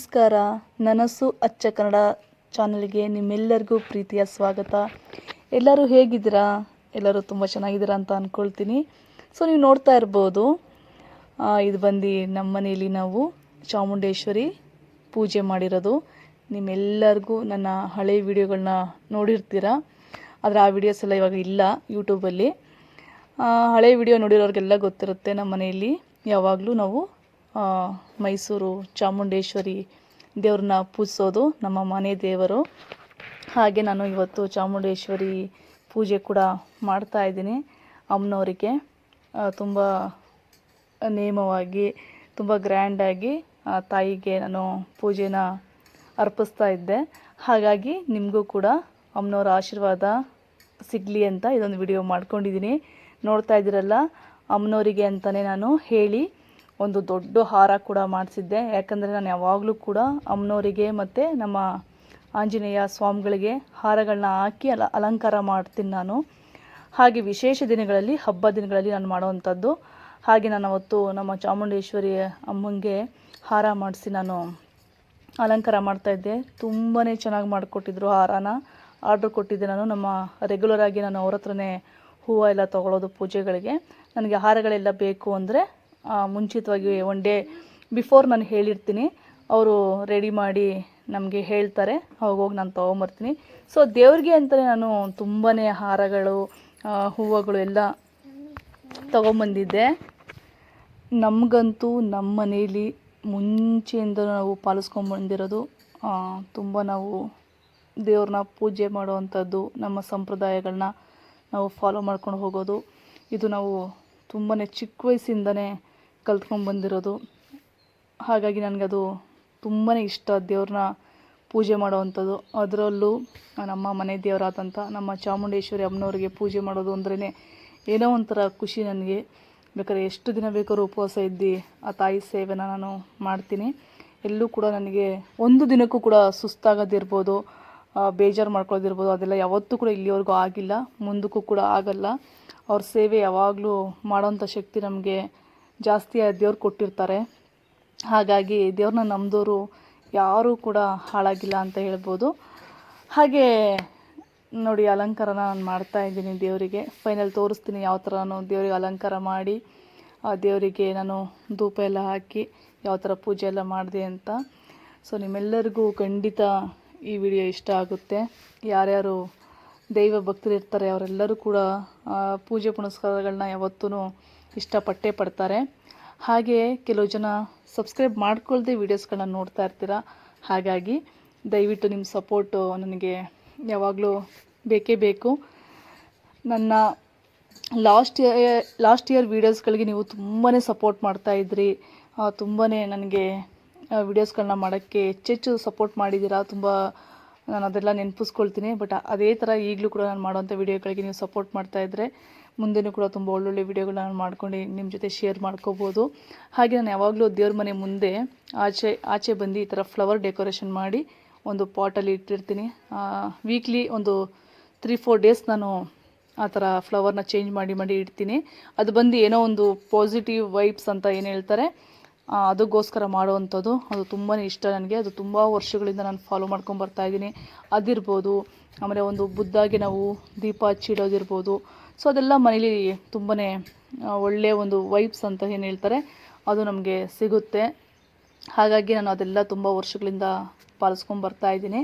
ನಮಸ್ಕಾರ. ನನಸು ಅಚ್ಚ ಕನ್ನಡ ಚಾನಲ್ಗೆ ನಿಮ್ಮೆಲ್ಲರಿಗೂ ಪ್ರೀತಿಯ ಸ್ವಾಗತ. ಎಲ್ಲರೂ ಹೇಗಿದ್ದೀರಾ? ಎಲ್ಲರೂ ತುಂಬ ಚೆನ್ನಾಗಿದ್ದೀರಾ ಅಂತ ಅಂದ್ಕೊಳ್ತೀನಿ ಸೊ ನೀವು ನೋಡ್ತಾ ಇರ್ಬೋದು ಇದು ಬಂದು ನಮ್ಮ ಮನೆಯಲ್ಲಿ ನಾವು ಚಾಮುಂಡೇಶ್ವರಿ ಪೂಜೆ ಮಾಡಿರೋದು. ನಿಮ್ಮೆಲ್ಲರಿಗೂ ನನ್ನ ಹಳೆ ವಿಡಿಯೋಗಳನ್ನ ನೋಡಿರ್ತೀರ? ಆದರೆ ಆ ವಿಡಿಯೋಸ್ ಎಲ್ಲ ಇವಾಗ ಇಲ್ಲ ಯೂಟ್ಯೂಬಲ್ಲಿ ಹಳೆ ವಿಡಿಯೋ ನೋಡಿರೋರಿಗೆಲ್ಲ ಗೊತ್ತಿರುತ್ತೆ ನಮ್ಮ ಮನೆಯಲ್ಲಿ. ಯಾವಾಗಲೂ ನಾವು ಮೈಸೂರು ಚಾಮುಂಡೇಶ್ವರಿ ದೇವ್ರನ್ನ ಪೂಜಿಸೋದು ನಮ್ಮ ಮನೆ ದೇವರು. ಹಾಗೆ ನಾನು ಇವತ್ತು ಚಾಮುಂಡೇಶ್ವರಿ ಪೂಜೆ ಕೂಡ ಮಾಡ್ತಾ ಇದ್ದೀನಿ ಅಮ್ಮನವರಿಗೆ. ತುಂಬ ನೇಮವಾಗಿ, ತುಂಬ ಗ್ರ್ಯಾಂಡಾಗಿ ಆ ತಾಯಿಗೆ ನಾನು ಪೂಜೆನ ಅರ್ಪಿಸ್ತಾ ಇದ್ದೆ. ಹಾಗಾಗಿ ನಿಮಗೂ ಕೂಡ ಅಮ್ಮನವರ ಆಶೀರ್ವಾದ ಸಿಗಲಿ ಅಂತ ಇದೊಂದು ವಿಡಿಯೋ ಮಾಡ್ಕೊಂಡಿದ್ದೀನಿ. ನೋಡ್ತಾ ಇದ್ದೀರಲ್ಲ, ಅಮ್ಮನವರಿಗೆ ಅಂತಲೇ ನಾನು ಹೇಳಿ ಒಂದು ದೊಡ್ಡ ಹಾರ ಕೂಡ ಮಾಡಿಸಿದ್ದೆ. ಯಾಕಂದರೆ ನಾನು ಯಾವಾಗಲೂ ಕೂಡ ಅಮ್ಮನವರಿಗೆ ಮತ್ತು ನಮ್ಮ ಆಂಜನೇಯ ಸ್ವಾಮಿಗಳಿಗೆ ಹಾರಗಳನ್ನ ಹಾಕಿ ಅಲ, ಅಲಂಕಾರ ಮಾಡ್ತೀನಿ ನಾನು. ಹಾಗೆ ವಿಶೇಷ ದಿನಗಳಲ್ಲಿ, ಹಬ್ಬ ದಿನಗಳಲ್ಲಿ ನಾನು ಮಾಡುವಂಥದ್ದು. ಹಾಗೆ ನಾನು ಅವತ್ತು ನಮ್ಮ ಚಾಮುಂಡೇಶ್ವರಿ ಅಮ್ಮಂಗೆ ಹಾರ ಮಾಡಿಸಿ ನಾನು ಅಲಂಕಾರ ಮಾಡ್ತಾಯಿದ್ದೆ ತುಂಬಾ ಚೆನ್ನಾಗಿ ಮಾಡಿಕೊಟ್ಟಿದ್ರು ಹಾರನ. ಆರ್ಡ್ರ್ ಕೊಟ್ಟಿದ್ದೆ ನಾನು ನಮ್ಮ ರೆಗ್ಯುಲರ್ ಆಗಿ ನಾನು ಅವ್ರ ಹತ್ರನೇ ಹೂವು ಎಲ್ಲ ತೊಗೊಳೋದು ಪೂಜೆಗಳಿಗೆ. ನನಗೆ ಹಾರಗಳೆಲ್ಲ ಬೇಕು ಅಂದರೆ ಮುಂಚಿತವಾಗಿ ಒನ್ ಡೇ ಬಿಫೋರ್ ನಾನು ಹೇಳಿರ್ತೀನಿ, ಅವರು ರೆಡಿ ಮಾಡಿ ನಮಗೆ ಹೇಳ್ತಾರೆ ಹೋಗೋಗಿ ನಾನು ತೊಗೊಂಬರ್ತೀನಿ. ಸೊ ದೇವ್ರಿಗೆ ಅಂತಲೇ ನಾನು ತುಂಬಾ ಹಾರಗಳು ಹೂವುಗಳು ಎಲ್ಲ ತೊಗೊಂಬಂದಿದ್ದೆ. ನಮಗಂತೂ ನಮ್ಮ ಮನೇಲಿ ಮುಂಚೆಯಿಂದ ನಾವು ಪಾಲಿಸ್ಕೊಂಬಂದಿರೋದು ತುಂಬ ನಾವು ದೇವ್ರನ್ನ ಪೂಜೆ ಮಾಡುವಂಥದ್ದು, ನಮ್ಮ ಸಂಪ್ರದಾಯಗಳನ್ನ ನಾವು ಫಾಲೋ ಮಾಡ್ಕೊಂಡು ಹೋಗೋದು. ಇದು ನಾವು ತುಂಬಾ ಚಿಕ್ಕ ವಯಸ್ಸಿಂದನೇ ಕಲ್ತ್ಕೊಂಡು ಬಂದಿರೋದು. ಹಾಗಾಗಿ ನನಗದು ತುಂಬಾ ಇಷ್ಟ ದೇವ್ರನ್ನ ಪೂಜೆ ಮಾಡೋವಂಥದ್ದು. ಅದರಲ್ಲೂ ನಮ್ಮ ಮನೆ ದೇವರಾದಂಥ ನಮ್ಮ ಚಾಮುಂಡೇಶ್ವರಿ ಅಮ್ಮನವ್ರಿಗೆ ಪೂಜೆ ಮಾಡೋದು ಅಂದ್ರೇ ಏನೋ ಒಂಥರ ಖುಷಿ ನನಗೆ. ಬೇಕಾದ್ರೆ ಎಷ್ಟು ದಿನ ಬೇಕಾದ್ರೂ ಉಪವಾಸ ಇದ್ದು ಆ ತಾಯಿ ಸೇವೆನ ನಾನು ಮಾಡ್ತೀನಿ. ಎಲ್ಲೂ ಕೂಡ ನನಗೆ ಒಂದು ದಿನಕ್ಕೂ ಕೂಡ ಸುಸ್ತಾಗೋದಿರ್ಬೋದು ಬೇಜಾರು ಮಾಡ್ಕೊಳ್ಳೋದಿರ್ಬೋದು ಅದೆಲ್ಲ ಯಾವತ್ತೂ ಕೂಡ ಇಲ್ಲಿವರೆಗೂ ಆಗಿಲ್ಲ. ಮುಂದಕ್ಕೂ ಕೂಡ ಆಗಲ್ಲ. ಅವ್ರ ಸೇವೆ ಯಾವಾಗಲೂ ಮಾಡೋಂಥ ಶಕ್ತಿ ನಮಗೆ ಜಾಸ್ತಿ ದೇವ್ರು ಕೊಟ್ಟಿರ್ತಾರೆ. ಹಾಗಾಗಿ ದೇವ್ರನ್ನ ನಂಬಿದವರು ಯಾರೂ ಕೂಡ ಹಾಳಾಗಿಲ್ಲ ಅಂತ ಹೇಳ್ಬೋದು. ಹಾಗೆ ನೋಡಿ ಅಲಂಕಾರನ ನಾನು ಮಾಡ್ತಾ ಇದ್ದೀನಿ ದೇವರಿಗೆ. ಫೈನಲ್ ತೋರಿಸ್ತೀನಿ ಯಾವ ಥರ ನಾನು ದೇವರಿಗೆ ಅಲಂಕಾರ ಮಾಡಿ, ಆ ದೇವರಿಗೆ ನಾನು ಧೂಪ ಎಲ್ಲ ಹಾಕಿ ಯಾವ ಥರ ಪೂಜೆ ಎಲ್ಲ ಮಾಡಿದೆ ಅಂತ. ಸೊ ನಿಮ್ಮೆಲ್ಲರಿಗೂ ಖಂಡಿತ ಈ ವಿಡಿಯೋ ಇಷ್ಟ ಆಗುತ್ತೆ. ಯಾರ್ಯಾರು ದೈವ ಭಕ್ತರು ಇರ್ತಾರೆ ಅವರೆಲ್ಲರೂ ಕೂಡ ಪೂಜೆ ಪುನಸ್ಕಾರಗಳನ್ನ ಯಾವತ್ತೂ ಇಷ್ಟಪಟ್ಟೇ ಪಡ್ತಾರೆ. ಹಾಗೆಯೇ ಕೆಲವು ಜನ ಸಬ್ಸ್ಕ್ರೈಬ್ ಮಾಡ್ಕೊಳ್ದೆ ವೀಡಿಯೋಸ್ಗಳನ್ನ ನೋಡ್ತಾ ಇರ್ತೀರ? ಹಾಗಾಗಿ ದಯವಿಟ್ಟು ನಿಮ್ಮ ಸಪೋರ್ಟು ನನಗೆ ಯಾವಾಗಲೂ ಬೇಕೇ ಬೇಕು. ನನ್ನ ಲಾಸ್ಟ್ ಇಯರ್ ಲಾಸ್ಟ್ ಇಯರ್ ವೀಡಿಯೋಸ್ಗಳಿಗೆ ನೀವು ತುಂಬಾ ಸಪೋರ್ಟ್ ಮಾಡ್ತಾ ಇದ್ರಿ. ತುಂಬಾ ನನಗೆ ವೀಡಿಯೋಸ್ಗಳನ್ನ ಮಾಡೋಕ್ಕೆ ಹೆಚ್ಚೆಚ್ಚು ಸಪೋರ್ಟ್ ಮಾಡಿದ್ದೀರಾ ತುಂಬ ನಾನು ಅದೆಲ್ಲ ನೆನಪಿಸ್ಕೊಳ್ತೀನಿ. ಬಟ್ ಅದೇ ಥರ ಈಗಲೂ ಕೂಡ ನಾನು ಮಾಡುವಂಥ ವೀಡಿಯೋಗಳಿಗೆ ನೀವು ಸಪೋರ್ಟ್ ಮಾಡ್ತಾ ಇದ್ದರೆ ಮುಂದೆನೂ ಕೂಡ ತುಂಬ ಒಳ್ಳೊಳ್ಳೆ ವೀಡಿಯೋಗಳನ್ನ ನಾನು ಮಾಡ್ಕೊಂಡು ನಿಮ್ಮ ಜೊತೆ ಶೇರ್ ಮಾಡ್ಕೋಬೋದು. ಹಾಗೆ ನಾನು ಯಾವಾಗಲೂ ದೇವ್ರ ಮನೆ ಮುಂದೆ ಆಚೆ ಆಚೆ ಬಂದು ಈ ಥರ ಫ್ಲವರ್ ಡೆಕೋರೇಷನ್ ಮಾಡಿ ಒಂದು ಪಾಟಲ್ಲಿ ಇಟ್ಟಿರ್ತೀನಿ. ವೀಕ್ಲಿ ಒಂದು ತ್ರೀ ಫೋರ್ ಡೇಸ್ ನಾನು ಆ ಥರ ಫ್ಲವರ್ನ ಚೇಂಜ್ ಮಾಡಿ ಮಾಡಿ ಇಡ್ತೀನಿ. ಅದು ಬಂದು ಏನೋ ಒಂದು ಪಾಸಿಟಿವ್ ವೈಬ್ಸ್ ಅಂತ ಏನು ಹೇಳ್ತಾರೆ ಅದಕ್ಕೋಸ್ಕರ ಮಾಡುವಂಥದ್ದು. ಅದು ತುಂಬಾ ಇಷ್ಟ ನನಗೆ. ಅದು ತುಂಬ ವರ್ಷಗಳಿಂದ ನಾನು ಫಾಲೋ ಮಾಡ್ಕೊಂಡು ಬರ್ತಾ ಇದ್ದೀನಿ. ಅದಿರ್ಬೋದು, ಆಮೇಲೆ ಒಂದು ಬುದ್ಧಾಗಿ ನಾವು ದೀಪ ಹಚ್ಚಿಡೋದಿರ್ಬೋದು. ಸೊ ಅದೆಲ್ಲ ಮನೇಲಿ ತುಂಬಾ ಒಳ್ಳೆಯ ಒಂದು ವೈಬ್ಸ್ ಅಂತ ಏನು ಹೇಳ್ತಾರೆ, ಅದು ನಮಗೆ ಸಿಗುತ್ತೆ. ಹಾಗಾಗಿ ನಾನು ಅದೆಲ್ಲ ತುಂಬ ವರ್ಷಗಳಿಂದ ಪಾಲಿಸ್ಕೊಂಡು ಇದ್ದೀನಿ.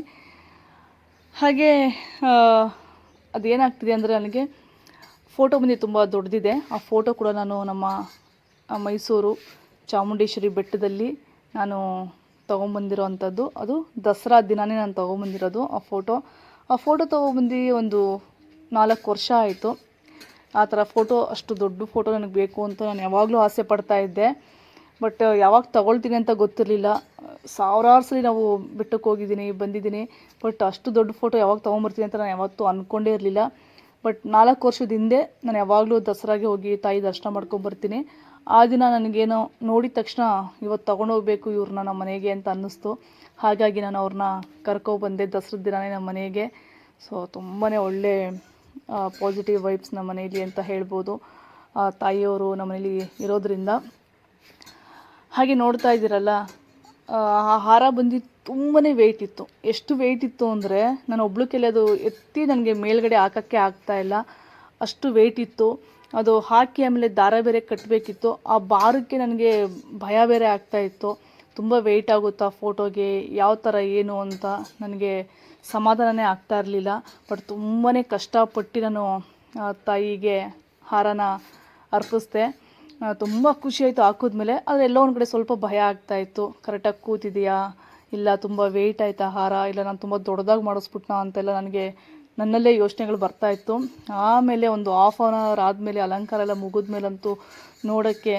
ಹಾಗೆ ಅದೇನಾಗ್ತಿದೆ ಅಂದರೆ ನನಗೆ ಫೋಟೋ ಬಂದು ತುಂಬ ದೊಡ್ಡದಿದೆ. ಆ ಫೋಟೋ ಕೂಡ ನಾನು ನಮ್ಮ ಮೈಸೂರು ಚಾಮುಂಡೇಶ್ವರಿ ಬೆಟ್ಟದಲ್ಲಿ ನಾನು ತೊಗೊಂಬಂದಿರೋ ಅಂಥದ್ದು ಅದು ದಸರಾ ದಿನವೇ ನಾನು ತೊಗೊಂಬಂದಿರೋದು ಆ ಫೋಟೋ ಆ ಫೋಟೋ ತೊಗೊಬಂದು ಒಂದು ನಾಲ್ಕು ವರ್ಷ ಆಯಿತು. ಆ ಥರ ಫೋಟೋ, ಅಷ್ಟು ದೊಡ್ಡ ಫೋಟೋ ನನಗೆ ಬೇಕು ಅಂತ ನಾನು ಯಾವಾಗಲೂ ಆಸೆ ಪಡ್ತಾ ಇದ್ದೆ. ಬಟ್ ಯಾವಾಗ ತಗೊಳ್ತೀನಿ ಅಂತ ಗೊತ್ತಿರಲಿಲ್ಲ. ಸಾವಿರಾರು ಸಲ ನಾವು ಬೆಟ್ಟಕ್ಕೆ ಹೋಗಿದ್ದೀನಿ, ಬಂದಿದ್ದೀನಿ. ಬಟ್, ಅಷ್ಟು ದೊಡ್ಡ ಫೋಟೋ ಯಾವಾಗ ತೊಗೊಂಬರ್ತೀನಿ ಅಂತ ನಾನು ಯಾವತ್ತೂ ಅಂದ್ಕೊಂಡೇ ಇರಲಿಲ್ಲ. ಬಟ್, ನಾಲ್ಕು ವರ್ಷದ ಹಿಂದೆ ನಾನು ಯಾವಾಗಲೂ ದಸರಾಗೆ ಹೋಗಿ ತಾಯಿ ದರ್ಶನ ಮಾಡ್ಕೊಂಬರ್ತೀನಿ. ಆ ದಿನ ನನಗೇನೋ ನೋಡಿದ ತಕ್ಷಣ, ಇವತ್ತು ತೊಗೊಂಡೋಗ್ಬೇಕು ಇವ್ರನ್ನ ನಮ್ಮ ಮನೆಗೆ ಅಂತ ಅನ್ನಿಸ್ತು. ಹಾಗಾಗಿ ನಾನು ಅವ್ರನ್ನ ಕರ್ಕೊಬಂದೆ ದಸರದ ದಿನವೇ ನಮ್ಮ ಮನೆಗೆ. ಸೊ ತುಂಬಾ ಒಳ್ಳೆ ಪಾಸಿಟಿವ್ ವೈಬ್ಸ್ ನಮ್ಮ ಮನೆಯಲ್ಲಿ ಅಂತ ಹೇಳ್ಬೋದು. ತಾಯಿಯವರು ನಮ್ಮ ಮನೇಲಿ ಇರೋದ್ರಿಂದ. ಹಾಗೆ ನೋಡ್ತಾ ಇದ್ದೀರಲ್ಲ, ಆ ಹಾರ ಬಂದು ತುಂಬಾ ವೆಯ್ಟ್ ಇತ್ತು. ಎಷ್ಟು ವೆಯ್ಟ್ ಇತ್ತು ಅಂದರೆ, ನಾನು ಒಬ್ಳು ಕೆಲೆ ಅದು ಎತ್ತಿ ನನಗೆ ಮೇಲ್ಗಡೆ ಹಾಕೋಕ್ಕೆ ಇಲ್ಲ. ಅಷ್ಟು ವೆಯ್ಟ್ ಇತ್ತು. ಅದು ಹಾಕಿ ಆಮೇಲೆ ದಾರ ಬೇರೆ ಕಟ್ಟಬೇಕಿತ್ತು ಆ ಭಾರಕ್ಕೆ ನನಗೆ ಭಯ ಬೇರೆ ಆಗ್ತಾ ಇತ್ತು. ತುಂಬ ವೆಯ್ಟ್ ಆಗುತ್ತಾ ಫೋಟೋಗೆ ಯಾವ ಥರ ಏನು ಅಂತ ನನಗೆ ಸಮಾಧಾನನೇ ಆಗ್ತಾ ಇರಲಿಲ್ಲ. ಬಟ್ ತುಂಬಾ ಕಷ್ಟಪಟ್ಟು ನಾನು ತಾಯಿಗೆ ಹಾರನ ಅರ್ಪಿಸ್ದೆ. ತುಂಬ ಖುಷಿಯಾಯಿತು ಹಾಕಿದ್ಮೇಲೆ. ಆದರೆ ಎಲ್ಲೋ ಒಂದು ಕಡೆ ಸ್ವಲ್ಪ ಭಯ ಆಗ್ತಾ ಇತ್ತು. ಕರೆಕ್ಟಾಗಿ ಕೂತಿದೆಯಾ? ಇಲ್ಲ, ತುಂಬ ವೆಯ್ಟ್ ಆಯಿತಾ ಹಾರ? ಇಲ್ಲ, ನಾನು ತುಂಬ ದೊಡ್ಡದಾಗಿ ಮಾಡಿಸ್ಬಿಟ್ನಾ ಅಂತೆಲ್ಲ ನನಗೆ, ನನ್ನಲ್ಲೇ ಯೋಚನೆಗಳು ಬರ್ತಾ ಇತ್ತು. ಆಮೇಲೆ ಒಂದು ಹಾಫ್ ಆನ್ ಅವರ್ ಆದಮೇಲೆ ಅಲಂಕಾರ ಎಲ್ಲ ಮುಗಿದ್ಮೇಲಂತೂ ನೋಡೋಕ್ಕೆ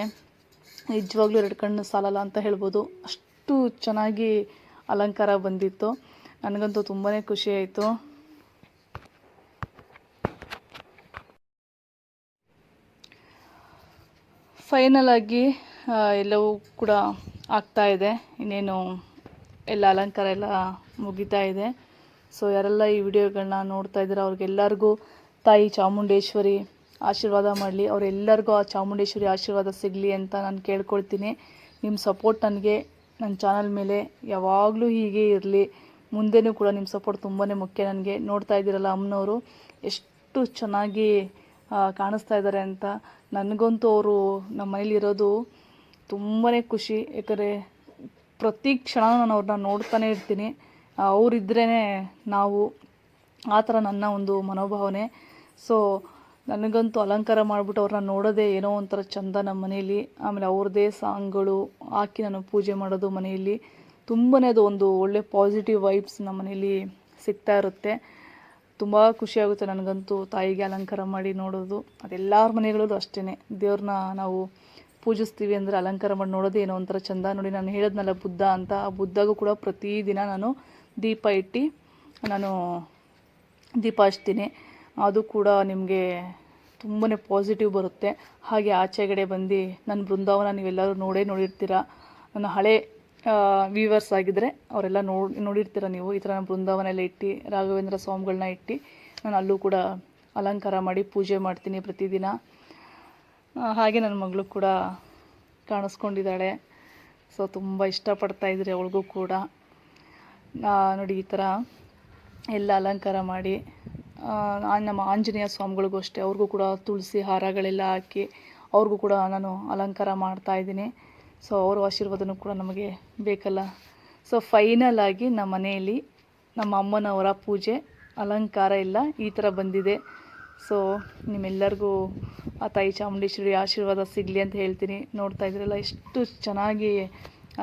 ನಿಜವಾಗ್ಲೂ ಎರಡು ಕಣ್ಣು ಸಾಲಲ್ಲ ಅಂತ ಹೇಳ್ಬೋದು. ಅಷ್ಟು ಚೆನ್ನಾಗಿ ಅಲಂಕಾರ ಬಂದಿತ್ತು. ನನಗಂತೂ ತುಂಬಾ ಖುಷಿ ಆಯಿತು. ಫೈನಲ್ ಆಗಿ ಎಲ್ಲವೂ ಕೂಡ ಆಗ್ತಾ ಇದೆ. ಇನ್ನೇನು ಎಲ್ಲ ಅಲಂಕಾರ ಎಲ್ಲ ಮುಗಿತಾ ಇದೆ. ಸೊ ಯಾರೆಲ್ಲ ಈ ವಿಡಿಯೋಗಳನ್ನ ನೋಡ್ತಾ ಇದ್ದಾರೆ ಅವ್ರಿಗೆಲ್ಲರಿಗೂ ತಾಯಿ ಚಾಮುಂಡೇಶ್ವರಿ ಆಶೀರ್ವಾದ ಮಾಡಲಿ. ಅವರೆಲ್ಲರಿಗೂ ಆ ಚಾಮುಂಡೇಶ್ವರಿ ಆಶೀರ್ವಾದ ಸಿಗಲಿ ಅಂತ ನಾನು ಕೇಳ್ಕೊಳ್ತೀನಿ. ನಿಮ್ಮ ಸಪೋರ್ಟ್ ನನಗೆ ನನ್ನ ಚಾನಲ್ ಮೇಲೆ ಯಾವಾಗಲೂ ಹೀಗೆ ಇರಲಿ. ಮುಂದೆನೂ ಕೂಡ ನಿಮ್ಮ ಸಪೋರ್ಟ್ ತುಂಬಾ ಮುಖ್ಯ. ನನಗೆ ನೋಡ್ತಾ ಇದ್ದೀರಲ್ಲ ಅಮ್ಮನವರು, ಎಷ್ಟು ಚೆನ್ನಾಗಿ ಕಾಣಿಸ್ತಾ ಇದ್ದಾರೆ ಅಂತ. ನನಗಂತೂ ಅವರು ನಮ್ಮ ಮನೇಲಿರೋದು ತುಂಬಾ ಖುಷಿ. ಯಾಕಂದರೆ ಪ್ರತಿ ಕ್ಷಣ ನಾನು ಅವ್ರನ್ನ ನೋಡ್ತಾನೆ ಇರ್ತೀನಿ. ಅವರಿದ್ರೇ ನಾವು ಆ ಥರ ನನ್ನ ಒಂದು ಮನೋಭಾವನೆ. ಸೊ ನನಗಂತೂ ಅಲಂಕಾರ ಮಾಡಿಬಿಟ್ಟು ಅವ್ರನ್ನ ನೋಡೋದೇ ಏನೋ ಒಂಥರ ಚಂದ ನಮ್ಮ ಮನೆಯಲ್ಲಿ ಆಮೇಲೆ ಅವ್ರದ್ದೇ ಸಾಂಗ್ಗಳು ಹಾಕಿ ನಾನು ಪೂಜೆ ಮಾಡೋದು ಮನೆಯಲ್ಲಿ. ತುಂಬಾ ಅದು ಒಂದು ಒಳ್ಳೆ ಪಾಸಿಟಿವ್ ವೈಬ್ಸ್ ನಮ್ಮ ಮನೆಯಲ್ಲಿ ಸಿಗ್ತಾ ಇರುತ್ತೆ. ತುಂಬ ಖುಷಿಯಾಗುತ್ತೆ ನನಗಂತೂ ತಾಯಿಗೆ ಅಲಂಕಾರ ಮಾಡಿ ನೋಡೋದು. ಅದೆಲ್ಲರ ಮನೆಗಳಲ್ಲೂ ಅಷ್ಟೇ ದೇವ್ರನ್ನ ನಾವು ಪೂಜಿಸ್ತೀವಿ ಅಂದರೆ ಅಲಂಕಾರ ಮಾಡಿ ನೋಡೋದು ಏನೋ ಒಂಥರ ಚಂದ. ನೋಡಿ, ನಾನು ಹೇಳೋದ್ನಲ್ಲ ಬುದ್ಧ ಅಂತ. ಆ ಬುದ್ಧಗೂ ಕೂಡ ಪ್ರತಿದಿನ ನಾನು ದೀಪ ಇಟ್ಟು ನಾನು ದೀಪ ಹಚ್ತೀನಿ. ಅದು ಕೂಡ ನಿಮಗೆ ತುಂಬಾ ಪಾಸಿಟಿವ್ ಬರುತ್ತೆ. ಹಾಗೆ ಆಚೆಗಡೆ ಬಂದು ನನ್ನ ಬೃಂದಾವನ ನೀವೆಲ್ಲರೂ ನೋಡೇ ನೋಡಿರ್ತೀರ. ನನ್ನ ಹಳೆ ವ್ಯೂವರ್ಸ್ ಆಗಿದ್ದರೆ ಅವರೆಲ್ಲ ನೋಡಿ ನೋಡಿರ್ತೀರ ನೀವು. ಈ ಥರ ನಾನು ಬೃಂದಾವನ ಎಲ್ಲ ಇಟ್ಟು, ರಾಘವೇಂದ್ರ ಸ್ವಾಮಿಗಳನ್ನ ಇಟ್ಟು, ನಾನು ಅಲ್ಲೂ ಕೂಡ ಅಲಂಕಾರ ಮಾಡಿ ಪೂಜೆ ಮಾಡ್ತೀನಿ ಪ್ರತಿದಿನ. ಹಾಗೆ ನನ್ನ ಮಗಳು ಕೂಡ ಕಾಣಿಸ್ಕೊಂಡಿದ್ದಾಳೆ. ಸೊ ತುಂಬ ಇಷ್ಟಪಡ್ತಾ ಇದ್ರಿ ಅವಳಿಗೂ ಕೂಡ. ನೋಡಿ, ಈ ಥರ ಎಲ್ಲ ಅಲಂಕಾರ ಮಾಡಿ ನಮ್ಮ ಆಂಜನೇಯ ಸ್ವಾಮಿಗಳಿಗೂ ಅಷ್ಟೇ. ಅವ್ರಿಗೂ ಕೂಡ ತುಳಸಿ ಹಾರಗಳೆಲ್ಲ ಹಾಕಿ, ಅವ್ರಿಗೂ ಕೂಡ ನಾನು ಅಲಂಕಾರ ಮಾಡ್ತಾ ಇದ್ದೀನಿ. ಸೊ ಅವರ ಆಶೀರ್ವಾದನು ಕೂಡ ನಮಗೆ ಬೇಕಲ್ಲ. ಸೊ ಫೈನಲ್ ಆಗಿ ನಮ್ಮ ಮನೆಯಲ್ಲಿ ನಮ್ಮ ಅಮ್ಮನವರ ಪೂಜೆ, ಅಲಂಕಾರ ಇಲ್ಲ ಈ ಥರ ಬಂದಿದೆ. ಸೊ ನಿಮ್ಮೆಲ್ಲರಿಗೂ ಆ ತಾಯಿ ಚಾಮುಂಡೇಶ್ವರಿ ಆಶೀರ್ವಾದ ಸಿಗಲಿ ಅಂತ ಹೇಳ್ತೀನಿ. ನೋಡ್ತಾ ಇದ್ದೀರಲ್ಲ ಎಷ್ಟು ಚೆನ್ನಾಗಿ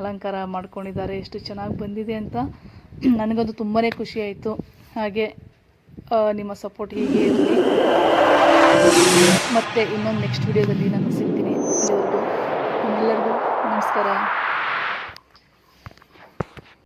ಅಲಂಕಾರ ಮಾಡ್ಕೊಂಡಿದ್ದಾರೆ, ಎಷ್ಟು ಚೆನ್ನಾಗಿ ಬಂದಿದೆ ಅಂತ ನನಗಂತೂ ತುಂಬಾ ಖುಷಿ ಆಯಿತು. ಹಾಗೆ ನಿಮ್ಮ ಸಪೋರ್ಟ್ ಹೀಗೆ ಇರಲಿ. ಮತ್ತು ಇನ್ನೊಂದು ನೆಕ್ಸ್ಟ್ ವಿಡಿಯೋದಲ್ಲಿ ನಾನು ಸಿಗ್ತೀನಿ. ಅಲ್ಲಿವರೆಗೂ ನಿಮ್ಮೆಲ್ಲರಿಗೂ ನಮಸ್ಕಾರ